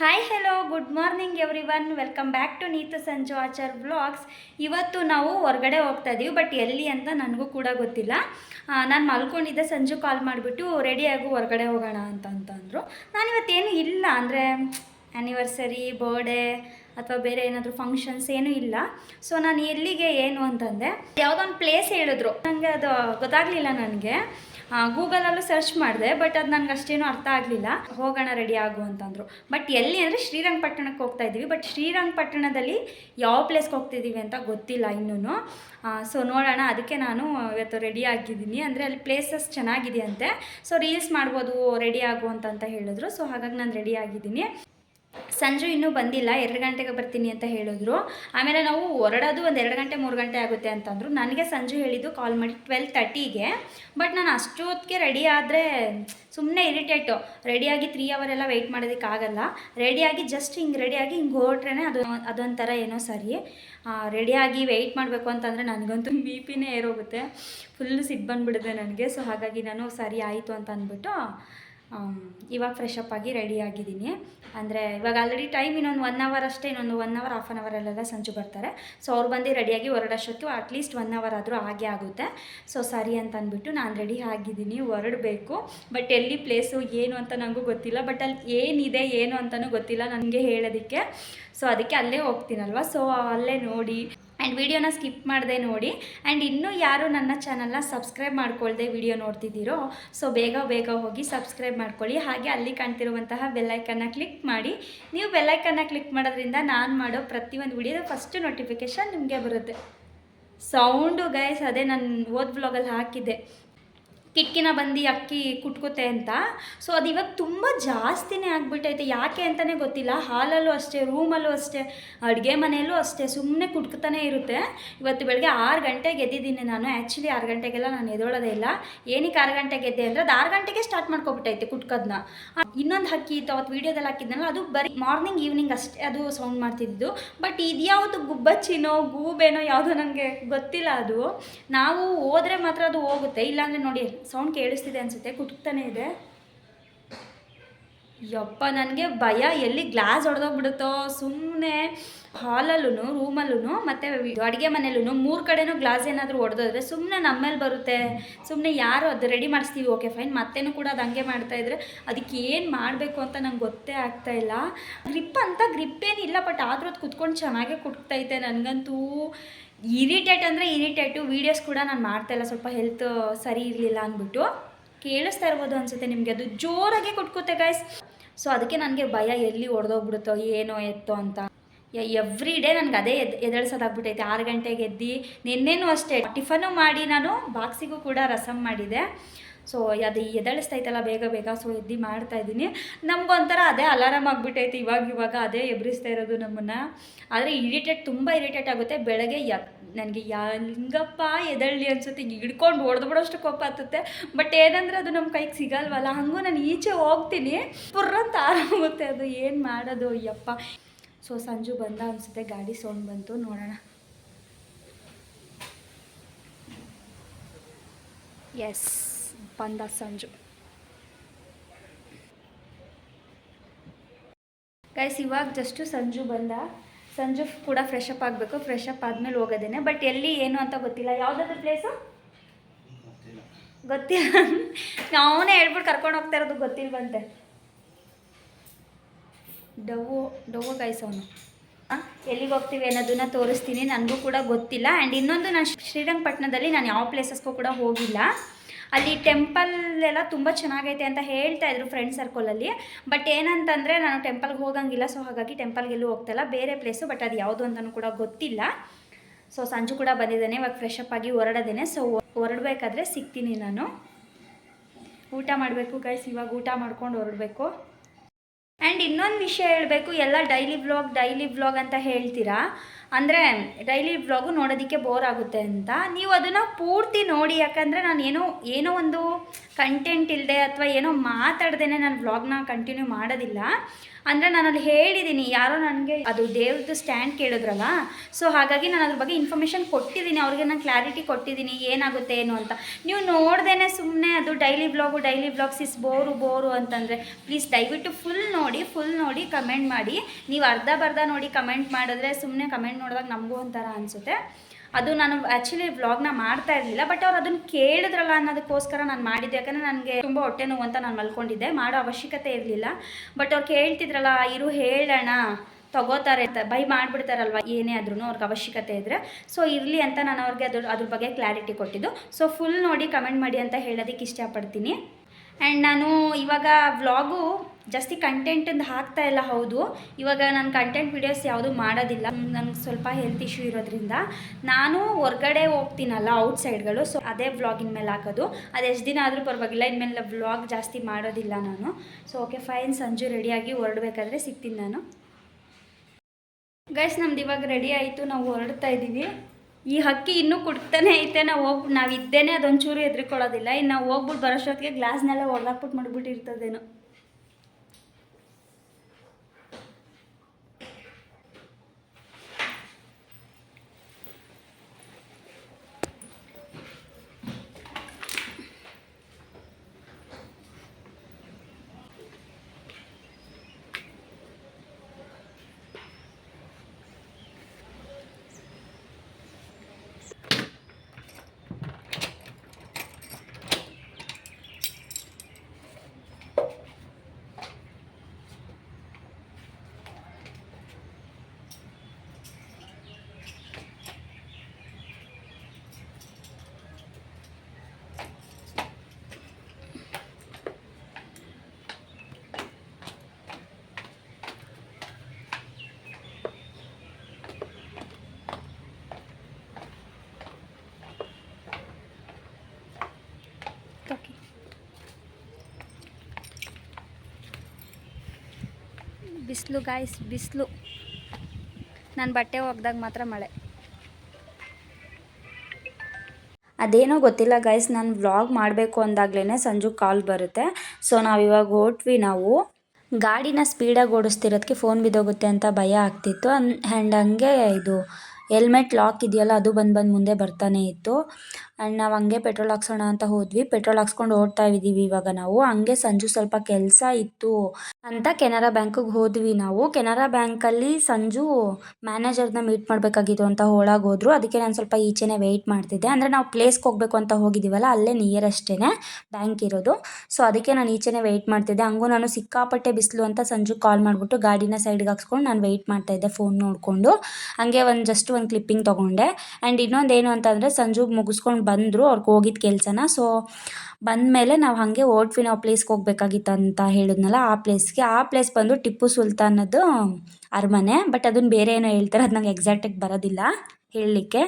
Hi hello good morning everyone welcome back to Neetu Sanju Achar blogs ಇವತ್ತು ನಾವು ಹೊರಗಡೆ ಹೋಗ್ತಾ ಇದ್ದೀವಿ ಬಟ್ ಎಲ್ಲಿ ಅಂತ ನನಗೂ ಕೂಡ ಗೊತ್ತಿಲ್ಲ. ನಾನು ಮಲ್ಕೊಂಡಿದ್ದೆ, ಸಂಜು ಕಾಲ್ ಮಾಡಿಬಿಟ್ಟು ರೆಡಿಯಾಗು ಹೊರಗಡೆ ಹೋಗೋಣ ಅಂತ ಅಂತಂದರು ನಾನಿವತ್ತೇನು ಇಲ್ಲ, ಅಂದರೆ ಆ್ಯನಿವರ್ಸರಿ ಬರ್ಡೇ ಅಥವಾ ಬೇರೆ ಏನಾದರೂ ಫಂಕ್ಷನ್ಸ್ ಏನೂ ಇಲ್ಲ. ಸೊ ನಾನು ಎಲ್ಲಿಗೆ, ಏನು ಅಂತಂದೆ, ಯಾವುದೋ ಒಂದು ಪ್ಲೇಸ್ ಹೇಳಿದ್ರು. ನನಗೆ ಅದು ಗೊತ್ತಾಗಲಿಲ್ಲ ನನಗೆ. ಗೂಗಲಲ್ಲೂ ಸರ್ಚ್ ಮಾಡಿದೆ, ಬಟ್ ಅದು ನನಗೆ ಅಷ್ಟೇನು ಅರ್ಥ ಆಗಲಿಲ್ಲ. ಹೋಗೋಣ, ರೆಡಿ ಆಗು ಅಂತಂದರು. ಬಟ್ ಎಲ್ಲಿ ಅಂದರೆ ಶ್ರೀರಂಗಪಟ್ಟಣಕ್ಕೆ ಹೋಗ್ತಾ ಇದ್ದೀವಿ. ಬಟ್ ಶ್ರೀರಂಗಪಟ್ಟಣದಲ್ಲಿ ಯಾವ ಪ್ಲೇಸ್ಗೆ ಹೋಗ್ತಿದ್ದೀವಿ ಅಂತ ಗೊತ್ತಿಲ್ಲ ಇನ್ನೂ ಸೊ ನೋಡೋಣ, ಅದಕ್ಕೆ ನಾನು ಇವತ್ತು ರೆಡಿ ಆಗಿದ್ದೀನಿ. ಅಂದರೆ ಅಲ್ಲಿ ಪ್ಲೇಸಸ್ ಚೆನ್ನಾಗಿದೆಯಂತೆ. ಸೊ ರೀಲ್ಸ್ ಮಾಡ್ಬೋದು, ರೆಡಿ ಆಗು ಅಂತ ಹೇಳಿದ್ರು. ಸೊ ಹಾಗಾಗಿ ನಾನು ರೆಡಿ ಆಗಿದ್ದೀನಿ. ಸಂಜು ಇನ್ನೂ ಬಂದಿಲ್ಲ, ಎರಡು ಗಂಟೆಗೆ ಬರ್ತೀನಿ ಅಂತ ಹೇಳಿದ್ರು. ಆಮೇಲೆ ನಾವು ಹೊರಡೋದು ಒಂದು ಎರಡು ಗಂಟೆ, ಮೂರು ಗಂಟೆ ಆಗುತ್ತೆ ಅಂತಂದರು. ನನಗೆ ಸಂಜು ಹೇಳಿದ್ದು ಕಾಲ್ ಮಾಡಿ ಟ್ವೆಲ್ ತರ್ಟಿಗೆ ಬಟ್ ನಾನು ಅಷ್ಟೊತ್ತಿಗೆ ರೆಡಿ ಆದರೆ ಸುಮ್ಮನೆ ಇರಿಟೇಟು ರೆಡಿಯಾಗಿ ತ್ರೀ ಅವರ್ ಎಲ್ಲ ವೆಯ್ಟ್ ಮಾಡೋದಕ್ಕಾಗಲ್ಲ ರೆಡಿಯಾಗಿ ಜಸ್ಟ್ ಹಿಂಗೆ ರೆಡಿಯಾಗಿ ಹಿಂಗೆ ಹೊರಟ್ರೆ ಅದು, ಅದೊಂಥರ ಏನೋ ಸರಿ. ರೆಡಿಯಾಗಿ ವೆಯ್ಟ್ ಮಾಡಬೇಕು ಅಂತಂದರೆ ನನಗಂತೂ ಬಿ ಪಿನೇ ಏರೋಗುತ್ತೆ. ಫುಲ್ಲು ಸಿಟ್ಟು ಬಂದುಬಿಡುತ್ತೆ ನನಗೆ. ಸೊ ಹಾಗಾಗಿ ನಾನು ಸರಿ ಆಯಿತು ಅಂತ ಅಂದ್ಬಿಟ್ಟು ಇವಾಗ ಫ್ರೆಶ್ ಅಪ್ ಆಗಿ ರೆಡಿ ಆಗಿದ್ದೀನಿ. ಅಂದರೆ ಇವಾಗ ಆಲ್ರೆಡಿ ಟೈಮ್ ಇನ್ನೊಂದು ಒನ್ ಅವರ್ ಅಷ್ಟೇ, ಇನ್ನೊಂದು ಒನ್ ಅವರ್ ಹಾಫ್ ಆನ್ ಅವರಲ್ಲೆಲ್ಲ ಸಂಜು ಬರ್ತಾರೆ. ಸೊ ಅವ್ರು ಬಂದು ರೆಡಿಯಾಗಿ ಹೊರಡೋಷ್ಟೊತ್ತು ಅಟ್ಲೀಸ್ಟ್ ಒನ್ ಅವರ್ ಆದರೂ ಹಾಗೆ ಆಗುತ್ತೆ. ಸೊ ಸರಿ ಅಂತ ಅಂದ್ಬಿಟ್ಟು ನಾನು ರೆಡಿ ಆಗಿದ್ದೀನಿ, ಹೊರಡಬೇಕು. ಬಟ್ ಎಲ್ಲಿ ಪ್ಲೇಸು ಏನು ಅಂತ ನನಗೂ ಗೊತ್ತಿಲ್ಲ. ಬಟ್ ಅಲ್ಲಿ ಏನಿದೆ, ಏನು ಅಂತಲೂ ಗೊತ್ತಿಲ್ಲ ನನಗೆ ಹೇಳೋದಕ್ಕೆ. ಸೊ ಅದಕ್ಕೆ ಅಲ್ಲೇ ಹೋಗ್ತೀನಲ್ವ? ಸೊ ಅಲ್ಲೇ ನೋಡಿ. ಆ್ಯಂಡ್ ವಿಡಿಯೋನ ಸ್ಕಿಪ್ ಮಾಡದೆ ನೋಡಿ. ಆ್ಯಂಡ್ ಇನ್ನೂ ಯಾರು ನನ್ನ ಚಾನಲ್ನ ಸಬ್ಸ್ಕ್ರೈಬ್ ಮಾಡ್ಕೊಳ್ಳದೆ ವಿಡಿಯೋ ನೋಡ್ತಿದ್ದೀರೋ ಸೊ ಬೇಗ ಬೇಗ ಹೋಗಿ ಸಬ್ಸ್ಕ್ರೈಬ್ ಮಾಡ್ಕೊಳ್ಳಿ. ಹಾಗೆ ಅಲ್ಲಿ ಕಾಣ್ತಿರುವಂತಹ ಬೆಲ್ಲೈಕನ್ನ ಕ್ಲಿಕ್ ಮಾಡಿ. ನೀವು ಬೆಲ್ಲೈಕನ್ನ ಕ್ಲಿಕ್ ಮಾಡೋದ್ರಿಂದ ನಾನು ಮಾಡೋ ಪ್ರತಿಯೊಂದು ವಿಡಿಯೋದ ಫಸ್ಟ್ ನೋಟಿಫಿಕೇಷನ್ ನಿಮಗೆ ಬರುತ್ತೆ. ಸೌಂಡು ಗೈಸ್ ಅದೇ ನಾನು ಓದ್ ಬ್ಲಾಗಲ್ಲಿ ಹಾಕಿದ್ದೆ. ಕಿಟ್ಕಿನ ಬಂದು ಅಕ್ಕಿ ಕುಟ್ಕುತ್ತೆ ಅಂತ. ಸೊ ಅದು ಇವಾಗ ತುಂಬ ಜಾಸ್ತಿನೇ ಆಗಿಬಿಟ್ಟೈತೆ. ಯಾಕೆ ಅಂತಲೇ ಗೊತ್ತಿಲ್ಲ. ಹಾಲಲ್ಲೂ ಅಷ್ಟೇ, ರೂಮಲ್ಲೂ ಅಷ್ಟೇ, ಅಡುಗೆ ಮನೆಯಲ್ಲೂ ಅಷ್ಟೇ ಸುಮ್ಮನೆ ಕುಟ್ಕುತ್ತಾನೆ ಇರುತ್ತೆ. ಇವತ್ತು ಬೆಳಗ್ಗೆ ಆರು ಗಂಟೆಗೆ ಎದ್ದಿದ್ದೀನಿ ನಾನು. ಆ್ಯಕ್ಚುಲಿ ಆರು ಗಂಟೆಗೆಲ್ಲ ನಾನು ಎದೊಳೋದೇ ಇಲ್ಲ. ಏನಕ್ಕೆ ಆರು ಗಂಟೆಗೆ ಎದ್ದೆ ಅಂದರೆ ಅದು ಆರು ಗಂಟೆಗೆ ಸ್ಟಾರ್ಟ್ ಮಾಡ್ಕೊಬಿಟ್ಟೈತೆ ಕುಟ್ಕೋದನ್ನ ಇನ್ನೊಂದು ಹಕ್ಕಿ ಇತ್ತು, ಅವತ್ತು ವೀಡಿಯೋದಲ್ಲಿ ಹಾಕಿದ್ನಲ್ಲ, ಅದು ಬರೀ ಮಾರ್ನಿಂಗ್ ಈವ್ನಿಂಗ್ ಅಷ್ಟೇ ಅದು ಸೌಂಡ್ ಮಾಡ್ತಿದ್ದು ಬಟ್ ಇದ್ಯಾವುದು ಗುಬ್ಬಚ್ಚಿನೋ, ಗೂಬೇನೋ, ಯಾವುದೋ ನನಗೆ ಗೊತ್ತಿಲ್ಲ ಅದು. ನಾವು ಹೋದರೆ ಮಾತ್ರ ಅದು ಹೋಗುತ್ತೆ. ಇಲ್ಲಾಂದರೆ ನೋಡಿ ಸೌಂಡ್ ಕೇಳಿಸ್ತಿದೆ ಅನಿಸುತ್ತೆ ಕುಟುಕ್ತಾನೆ ಇದೆ. ಯಪ್ಪ, ನನಗೆ ಭಯ. ಎಲ್ಲಿ ಗ್ಲಾಸ್ ಹೊಡೆದೋಗ್ಬಿಡುತ್ತೋ ಸುಮ್ಮನೆ ಹಾಲಲ್ಲೂ ರೂಮಲ್ಲೂ ಮತ್ತು ಅಡುಗೆ ಮನೇಲೂ ಮೂರು ಕಡೆನೂ ಗ್ಲಾಸ್ ಏನಾದರೂ ಹೊಡೆದೋದ್ರೆ ಸುಮ್ಮನೆ ನಮ್ಮೇಲೆ ಬರುತ್ತೆ. ಸುಮ್ಮನೆ ಯಾರು ಅದು ರೆಡಿ ಮಾಡಿಸ್ತೀವಿ, ಓಕೆ, ಫೈನ್. ಮತ್ತೇನು ಕೂಡ ಅದು ಹಂಗೆ ಮಾಡ್ತಾಯಿದ್ರೆ ಅದಕ್ಕೆ ಏನು ಮಾಡಬೇಕು ಅಂತ ನಂಗೆ ಗೊತ್ತೇ ಆಗ್ತಾ ಇಲ್ಲ. ಗ್ರಿಪ್ ಅಂತ ಗ್ರಿಪ್ ಏನಿಲ್ಲ, ಬಟ್ ಆದರೂ ಅದು ಕುತ್ಕೊಂಡು ಚೆನ್ನಾಗೇ ಕುಟ್ತೈತೆ ನನಗಂತೂ. ಇರಿಟೇಟ್ ಅಂದರೆ ಇರಿಟೇಟು ವೀಡಿಯೋಸ್ ಕೂಡ ನಾನು ಮಾಡ್ತಾಯಿಲ್ಲ ಸ್ವಲ್ಪ ಹೆಲ್ತ್ ಸರಿ ಇರಲಿಲ್ಲ ಅಂದ್ಬಿಟ್ಟು ಕೇಳಿಸ್ತಾ ಇರ್ಬೋದು ಅನಿಸುತ್ತೆ ನಿಮಗೆ. ಅದು ಜೋರಾಗೆ ಕೊಟ್ಕೋತೆ ಗಾಯ್ಸ್ ಸೊ ಅದಕ್ಕೆ ನನಗೆ ಭಯ ಎಲ್ಲಿ ಹೊಡೆದೋಗ್ಬಿಡುತ್ತೋ ಏನೋ ಎತ್ತೋ ಅಂತ. ಎವ್ರಿ ಡೇ ನನಗೆ ಅದೇ ಎದ್ ಎದಳ್ಸೋದಾಗ್ಬಿಟ್ಟೈತೆ ಆರು ಗಂಟೆಗೆ ಎದ್ದು, ನಿನ್ನೆನೂ ಅಷ್ಟೇ. ಟಿಫನು ಮಾಡಿ ನಾನು ಬಾಕ್ಸಿಗೂ ಕೂಡ ರಸಮ್ ಮಾಡಿದೆ. ಸೊ ಅದು ಎದಳಿಸ್ತೈತಲ್ಲ ಬೇಗ ಬೇಗ. ಸೊ, ಎದ್ದು ಮಾಡ್ತಾ ಇದ್ದೀನಿ. ನಮಗೊಂಥರ ಅದೇ ಅಲಾರಾಮ್ ಆಗಿಬಿಟ್ಟೈತೆ, ಇವಾಗ ಇವಾಗ ಅದೇ ಎಬ್ರಿಸ್ತಾ ಇರೋದು ನಮ್ಮನ್ನು. ಆದರೆ ಇರಿಟೇಟ್ ತುಂಬ ಇರಿಟೇಟ್ ಆಗುತ್ತೆ. ಬೆಳಗ್ಗೆ ಯ, ನನಗೆ ಯಾ ಹಿಂಗಪ್ಪ ಎದಳ್ಳಿ ಅನ್ಸುತ್ತೆ. ಹಿಡ್ಕೊಂಡು ಹೊಡೆದು ಬಿಡೋಷ್ಟು ಕೋಪ ಹತ್ತುತ್ತೆ ಬಟ್ ಏನಂದ್ರೆ ಅದು ನಮ್ಮ ಕೈಗೆ ಸಿಗಲ್ವಲ್ಲ, ಹಂಗೂ ನಾನು ಈಚೆ ಹೋಗ್ತೀನಿ. ಪುರ್ರಂತ ಆರಾಗುತ್ತೆ ಅದು ಏನು ಮಾಡೋದು, ಅಯ್ಯಪ್ಪ. ಸೊ, ಸಂಜು ಬಂದ ಅನಿಸುತ್ತೆ, ಗಾಡಿ ಸೌಂಡ್ ಬಂತು, ನೋಡೋಣ. ಎಸ್ ಬಂದ ಸಂಜು. ಗೈಸ್ ಇವಾಗ ಜಸ್ಟು ಸಂಜು ಬಂದ. ಸಂಜು ಕೂಡ ಫ್ರೆಶ್ ಅಪ್ ಆಗಬೇಕು ಫ್ರೆಶ್ ಅಪ್ ಆದಮೇಲೆ ಹೋಗೋದೇನೆ. ಬಟ್ ಎಲ್ಲಿ, ಏನು ಅಂತ ಗೊತ್ತಿಲ್ಲ. ಯಾವುದಾದ್ರು ಪ್ಲೇಸು ಗೊತ್ತಿಲ್ಲ. ಅವನೇ ಹೇಳ್ಬಿಟ್ಟು ಕರ್ಕೊಂಡು ಹೋಗ್ತಾ ಇರೋದು ಗೊತ್ತಿಲ್ವಂತೆ. ಡವ್ವು ಡವ್ವು ಗೈಸ್ ಅವನು. ಎಲ್ಲಿಗೆ ಹೋಗ್ತೀವಿ ಅನ್ನೋದನ್ನ ತೋರಿಸ್ತೀನಿ. ನನಗೂ ಕೂಡ ಗೊತ್ತಿಲ್ಲ. ಆ್ಯಂಡ್ ಇನ್ನೊಂದು ನಾನು ಶ್ರೀರಂಗಪಟ್ಟಣದಲ್ಲಿ ನಾನು ಯಾವ ಪ್ಲೇಸಸ್ಗೂ ಕೂಡ ಹೋಗಿಲ್ಲ. ಅಲ್ಲಿ ಟೆಂಪಲ್ ಎಲ್ಲ ತುಂಬ ಚೆನ್ನಾಗೈತೆ ಅಂತ ಹೇಳ್ತಾ ಇದ್ರು ಫ್ರೆಂಡ್ ಸರ್ಕಲಲ್ಲಿ ಬಟ್ ಏನಂತಂದರೆ ನಾನು ಟೆಂಪಲ್ಗೆ ಹೋಗಂಗಿಲ್ಲ ಸೊ ಹಾಗಾಗಿ ಟೆಂಪಲ್ಗೆಲ್ಲೂ ಹೋಗ್ತಾಯಿಲ್ಲ ಬೇರೆ ಪ್ಲೇಸು ಬಟ್ ಅದು ಯಾವುದು ಅಂತಲೂ ಕೂಡ ಗೊತ್ತಿಲ್ಲ. ಸೊ ಸಂಜು ಕೂಡ ಬಂದಿದ್ದಾನೆ, ಇವಾಗ ಫ್ರೆಶ್ ಅಪ್ ಆಗಿ ಹೊರಡದೇನೆ. ಸೊ ಹೊರಡಬೇಕಾದ್ರೆ ಸಿಗ್ತೀನಿ ನಾನು. ಊಟ ಮಾಡಬೇಕು ಗೈಸ್ ಇವಾಗ ಊಟ ಮಾಡ್ಕೊಂಡು ಹೊರಡಬೇಕು. ಆ್ಯಂಡ್ ಇನ್ನೊಂದು ವಿಷಯ ಹೇಳಬೇಕು, ಎಲ್ಲ ಡೈಲಿ ವ್ಲಾಗ್ ಡೈಲಿ ವ್ಲಾಗ್ ಅಂತ ಹೇಳ್ತೀರಾ? ಅಂದರೆ ಡೈಲಿ ವ್ಲಾಗು ನೋಡೋದಕ್ಕೆ ಬೋರ್ ಆಗುತ್ತೆ ಅಂತ. ನೀವು ಅದನ್ನು ಪೂರ್ತಿ ನೋಡಿ, ಯಾಕಂದರೆ ನಾನು ಏನೋ ಏನೋ ಒಂದು ಕಂಟೆಂಟ್ ಇಲ್ಲದೆ ಅಥವಾ ಏನೋ ಮಾತಾಡ್ದೇ ನಾನು ವ್ಲಾಗ್ನ ಕಂಟಿನ್ಯೂ ಮಾಡೋದಿಲ್ಲ. ಅಂದರೆ ನಾನು ಅಲ್ಲಿ ಹೇಳಿದ್ದೀನಿ ಯಾರೋ ನನಗೆ ಅದು ದೇವ್ರದ್ದು ಸ್ಟ್ಯಾಂಡ್ ಕೇಳಿದ್ರಲ್ಲ? ಸೊ ಹಾಗಾಗಿ ನಾನು ಅದ್ರ ಬಗ್ಗೆ ಇನ್ಫಾರ್ಮೇಷನ್ ಕೊಟ್ಟಿದ್ದೀನಿ ಅವ್ರಿಗೆ ನಾನು ಕ್ಲಾರಿಟಿ ಕೊಟ್ಟಿದ್ದೀನಿ ಏನಾಗುತ್ತೆ ಏನು ಅಂತ. ನೀವು ನೋಡ್ದೇ ಸುಮ್ಮನೆ ಅದು daily blog daily blogs is bore bore ಅಂತಂದರೆ ಪ್ಲೀಸ್ ದಯವಿಟ್ಟು ಫುಲ್ ನೋಡಿ ಫುಲ್ ನೋಡಿ ಕಮೆಂಟ್ ಮಾಡಿ. ನೀವು ಅರ್ಧ ಬರ್ಧ ನೋಡಿ ಕಮೆಂಟ್ ಮಾಡಿದ್ರೆ ಸುಮ್ಮನೆ ಕಮೆಂಟ್ ನೋಡಿದಾಗ ನಮಗೂ ಒಂಥರ ಅನಿಸುತ್ತೆ. ಅದು ನಾನು ಆ್ಯಕ್ಚುಲಿ ವ್ಲಾಗ್ನ ಮಾಡ್ತಾ ಇರಲಿಲ್ಲ ಬಟ್ ಅವ್ರು ಅದನ್ನು ಕೇಳಿದ್ರಲ್ಲ ಅನ್ನೋದಕ್ಕೋಸ್ಕರ ನಾನು ಮಾಡಿದ್ದೆ. ಯಾಕಂದರೆ ನನಗೆ ತುಂಬ ಹೊಟ್ಟೆ ನೋವು ಅಂತ ನಾನು ಮಲ್ಕೊಂಡಿದ್ದೆ, ಮಾಡೋ ಅವಶ್ಯಕತೆ ಇರಲಿಲ್ಲ. ಬಟ್ ಅವ್ರು ಕೇಳ್ತಿದ್ರಲ್ಲ, ಇರು ಹೇಳೋಣ ತಗೋತಾರೆ ಬೈ ಮಾಡಿಬಿಡ್ತಾರಲ್ವ, ಏನೇ ಆದ್ರೂ ಅವ್ರಿಗೆ ಅವಶ್ಯಕತೆ ಇದ್ದರೆ ಸೊ ಇರಲಿ ಅಂತ ನಾನು ಅವ್ರಿಗೆ ಅದ್ರ ಅದ್ರ ಬಗ್ಗೆ ಕ್ಲಾರಿಟಿ ಕೊಟ್ಟಿದ್ದು. ಸೊ ಫುಲ್ ನೋಡಿ ಕಮೆಂಟ್ ಮಾಡಿ ಅಂತ ಹೇಳೋದಕ್ಕೆ ಇಷ್ಟಪಡ್ತೀನಿ. ಆ್ಯಂಡ್ ನಾನು ಇವಾಗ ವ್ಲಾಗು ಜಾಸ್ತಿ ಕಂಟೆಂಟನ್ನು ಹಾಕ್ತಾ ಇಲ್ಲ, ಹೌದು. ಇವಾಗ ನಾನು ಕಂಟೆಂಟ್ ವೀಡಿಯೋಸ್ ಯಾವುದು ಮಾಡೋದಿಲ್ಲ. ನನಗೆ ಸ್ವಲ್ಪ ಹೆಲ್ತ್ ಇಶ್ಯೂ ಇರೋದ್ರಿಂದ ನಾನು ಹೊರ್ಗಡೆ ಹೋಗ್ತೀನಲ್ಲ ಔಟ್ಸೈಡ್ಗಳು ಸೊ ಅದೇ ವ್ಲಾಗಿನ ಮೇಲೆ ಹಾಕೋದು. ಅದು ಎಷ್ಟು ದಿನ ಆದರೂ ಪರವಾಗಿಲ್ಲ, ಇನ್ಮೇಲೆ ವ್ಲಾಗ್ ಜಾಸ್ತಿ ಮಾಡೋದಿಲ್ಲ ನಾನು. ಸೊ ಓಕೆ ಫೈನ್ ಸಂಜು ರೆಡಿಯಾಗಿ ಹೊರಡಬೇಕಾದ್ರೆ ಸಿಗ್ತೀನಿ ನಾನು. ಗೈಸ್, ನಮ್ದು ಇವಾಗ ರೆಡಿ ಆಯಿತು. ನಾವು ಹೊರಡ್ತಾ ಇದ್ದೀವಿ ಈ ಹಕ್ಕಿ ಇನ್ನೂ ಕುಡ್ತಾನೆ ಐತೆ. ನಾವು ಹೋಗಿ ನಾವು ಇದ್ದೇನೆ ಅದೊಂಚೂರು ಹೆದ್ರಿಕೊಳ್ಳೋದಿಲ್ಲ ಇನ್ನು ನಾವು ಹೋಗ್ಬಿಟ್ಟು ಬರೋಷ್ಟೊತ್ತಿಗೆ ಗ್ಲಾಸ್ನೆಲ್ಲ ಹೊಡೆದಾಕ್ಬಿಟ್ಟು ಮಾಡಿಬಿಟ್ಟಿರ್ತದೇನೋ ಓಕೆ ಬಿಸಿಲು ಗಾಯ್ಸ್ ಬಿಸಿಲು. ನಾನು ಬಟ್ಟೆ ಒಗ್ದಾಗ ಮಾತ್ರ ಮಳೆ. ಅದೇನೋ ಗೊತ್ತಿಲ್ಲ ಗೈಸ್ ನಾನು ವ್ಲಾಗ್ ಮಾಡಬೇಕು ಅಂದಾಗ್ಲೇ ಸಂಜು ಕಾಲ್ ಬರುತ್ತೆ. ಸೊ ನಾವು ಇವಾಗ ಹೊಟ್ವಿ ನಾವು. ಗಾಡಿನ ಸ್ಪೀಡಾಗಿ ಓಡಿಸ್ತಿರೋದಕ್ಕೆ ಫೋನ್ ಬಿದ್ದೋಗುತ್ತೆ ಅಂತ ಭಯ ಆಗ್ತಿತ್ತು. ಆ್ಯಂಡ್ ಹಂಗೆ ಇದು ಹೆಲ್ಮೆಟ್ ಲಾಕ್ ಇದೆಯಲ್ಲ, ಅದು ಬಂದು ಬಂದು ಮುಂದೆ ಬರ್ತಾನೆ ಇತ್ತು. ಆ್ಯಂಡ್ ನಾವು ಹಂಗೆ ಪೆಟ್ರೋಲ್ ಹಾಕ್ಸೋಣ ಅಂತ ಹೋದ್ವಿ. ಪೆಟ್ರೋಲ್ ಹಾಕ್ಸ್ಕೊಂಡು ಓಡ್ತಾ ಇದ್ದೀವಿ ಇವಾಗ ನಾವು. ಹಂಗೆ ಸಂಜು ಸ್ವಲ್ಪ ಕೆಲಸ ಇತ್ತು ಅಂತ ಕೆನರಾ ಬ್ಯಾಂಕಿಗೆ ಹೋದ್ವಿ ನಾವು. ಕೆನರಾ ಬ್ಯಾಂಕಲ್ಲಿ ಸಂಜು ಮ್ಯಾನೇಜರ್ನ ಮೀಟ್ ಮಾಡಬೇಕಾಗಿತ್ತು ಅಂತ ಒಳಗೆ ಹೋದ್ರು. ಅದಕ್ಕೆ ನಾನು ಸ್ವಲ್ಪ ಈಚೆನೇ ವೆಯ್ಟ್ ಮಾಡ್ತಿದ್ದೆ. ಅಂದರೆ ನಾವು ಪ್ಲೇಸ್ಗೆ ಹೋಗಬೇಕು ಅಂತ ಹೋಗಿದ್ದೀವಲ್ಲ, ಅಲ್ಲೇ ನಿಯರ್ ಅಷ್ಟೇ ಬ್ಯಾಂಕ್ ಇರೋದು. ಸೊ ಅದಕ್ಕೆ ನಾನು ಈಚೆನೇ ವೆಯ್ಟ್ ಮಾಡ್ತಿದ್ದೆ. ಹಂಗೂ ನಾನು ಸಿಕ್ಕಾಪಟ್ಟೆ ಬಿಸಿಲು ಅಂತ ಸಂಜು ಕಾಲ್ ಮಾಡಿಬಿಟ್ಟು ಗಾಡಿನ ಸೈಡ್ಗೆ ಹಾಕ್ಸ್ಕೊಂಡು ನಾನು ವೆಯ್ಟ್ ಮಾಡ್ತಾ ಇದ್ದೆ ಫೋನ್ ನೋಡಿಕೊಂಡು. ಹಂಗೆ ಒಂದು ಜಸ್ಟ್ ಒಂದು ಕ್ಲಿಪ್ಪಿಂಗ್ ತೊಗೊಂಡೆ. ಆ್ಯಂಡ್ ಇನ್ನೊಂದು ಏನು ಅಂತಂದರೆ, ಸಂಜು ಮುಗಿಸ್ಕೊಂಡು ಬಂದರು ಅವ್ರಿಗೆ ಹೋಗಿದ್ದ ಕೆಲಸನ. ಸೊ ಬಂದಮೇಲೆ ನಾವು ಹಾಗೆ ಓಡ್ಫಿ ನಾವು ಪ್ಲೇಸ್ಗೆ ಹೋಗ್ಬೇಕಾಗಿತ್ತು ಅಂತ ಹೇಳಿದ್ನಲ್ಲ, ಆ ಪ್ಲೇಸ್ಗೆ ಆ ಪ್ಲೇಸ್ ಬಂದು ಟಿಪ್ಪು ಸುಲ್ತಾನದ್ದು ಅರಮನೆ ಬಟ್ ಅದನ್ನು ಬೇರೆ ಏನೋ ಹೇಳ್ತಾರೆ, ಅದು ನಂಗೆ ಎಕ್ಸಾಕ್ಟಾಗಿ ಬರೋದಿಲ್ಲ, ಹೇಳಲಿಕ್ಕೆ.